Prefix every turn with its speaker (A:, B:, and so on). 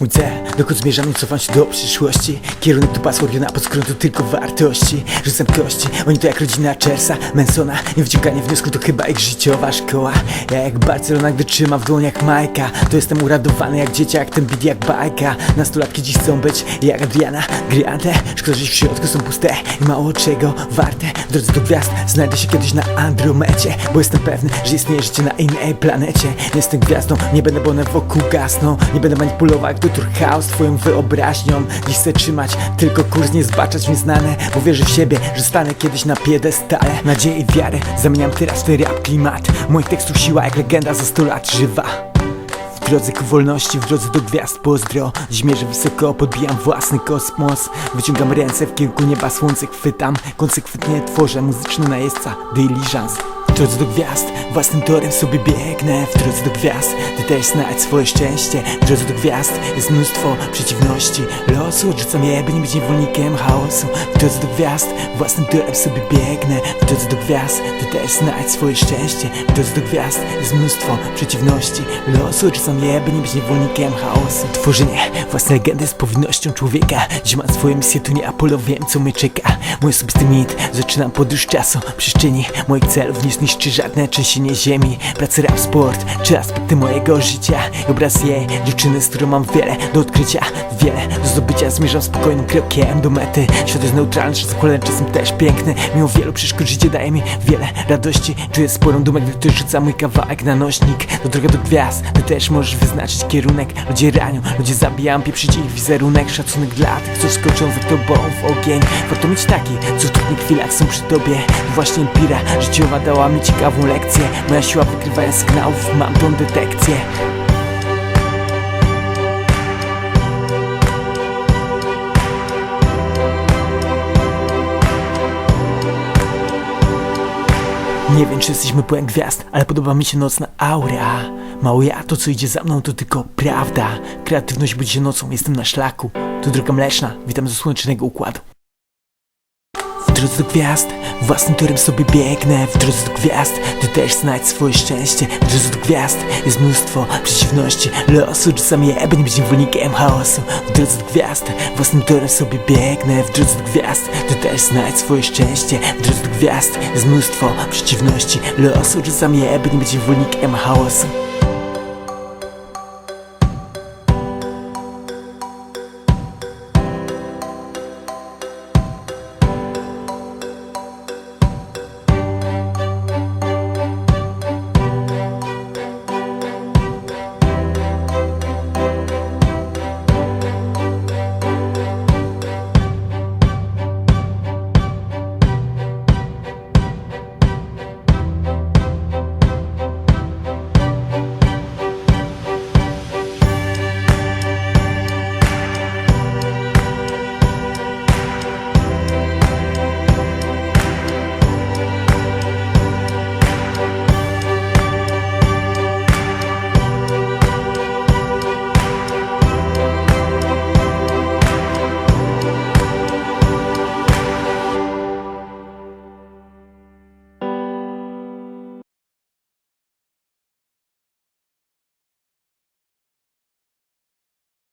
A: Mój cel, dokąd zmierzam, nie cofam się do przyszłości. Kierunek to pasło na pod skrótu tylko wartości. Rzucam kości, oni to jak rodzina Chersa Mansona, nie wyciąganie wniosku to chyba ich życiowa szkoła. Ja jak Barcelona, gdy trzyma w dłoniach Majka. To jestem uradowany jak dzieciak, ten beat jak bajka. Nastolatki dziś chcą być jak Adriana Grande. Szkoda, że w środku są puste i mało czego warte. W drodze do gwiazd znajdę się kiedyś na Andromecie Bo jestem pewny, że istnieje życie na innej planecie. Nie jestem gwiazdą, nie będę, bo one wokół gasną. Nie będę manipulował jak doktor Chaos twoją wyobraźnią. Dziś chcę trzymać tylko kurs, nie zbaczać w nieznane Bo wierzę w siebie, że stanę kiedyś na piedestale. Nadzieję i wiarę zamieniam teraz w rap klimat Moich tekstów siła jak legenda za 100 lat żywa. W drodze ku wolności, w drodze do gwiazd pozdro. Dziś mierzę wysoko, podbijam własny kosmos. Wyciągam ręce w kierunku nieba, słońce chwytam. Konsekwentnie tworzę muzyczny najeźdźca. Diligence w drodze do gwiazd, własnym torem sobie biegnę W drodze do gwiazd, ty też znajdź swoje szczęście W drodze do gwiazd. Jest mnóstwo przeciwności Losu odrzucam je, by nie być niewolnikiem chaosu. W drodze do gwiazd, własnym torem sobie biegnę W drodze do gwiazd, ty też znajdź swoje szczęście W drodze do gwiazd. Jest mnóstwo przeciwności Losu odrzucam je, by nie być niewolnikiem chaosu. Tworzenie własnej legendy z powinnością człowieka. Dziś mam swoją misję, tu nie Apollo, wiem co mnie czeka. Mój osobisty mit, zaczynam podróż czasu. Przestrzeni moich celów nie zniszczy żadne trzęsienie ziemi Pracy, rap, sport, czy aspekty mojego życia. Obraz jej, dziewczyny, z którą mam wiele do odkrycia. Wiele do zdobycia, zmierzam spokojnym krokiem do mety. Świat jest neutralny, czasem ale czasem też piękny. Mimo wielu przeszkód życie daje mi wiele radości. Czuję sporą dumę, gdy ktoś rzuca mój kawałek na nośnik. To droga do gwiazd, ty też możesz wyznaczyć kierunek. Ludzie ranią, ludzie zabijają, pieprzycie ich wizerunek. Szacunek dla tych, co skoczą za tobą w ogień. Warto mieć taki, co w trudnych chwilach są przy tobie. To właśnie Empira życiowa dała mi ciekawą lekcję Moja siła wykrywania sygnałów, mam tą detekcję Nie wiem, czy jesteśmy pełen gwiazd, ale podoba mi się nocna aura. Mało ja, to co idzie za mną to tylko prawda. Kreatywność budzi się nocą, jestem na szlaku. To droga mleczna, witam ze słonecznego układu. Drodze do gwiazd, własnym torem sobie biegnę. W drodze do gwiazd, ty też znajdź swoje szczęście. W drodze do gwiazd jest mnóstwo przeciwności. Losu czasami by nie być niewolnikiem chaosu. W drodze do gwiazd, własnym torem sobie biegnę. W drodze do gwiazd, ty też znajdź swoje szczęście. W drodze do gwiazd jest mnóstwo przeciwności. Losu czasami by nie być niewolnikiem chaosu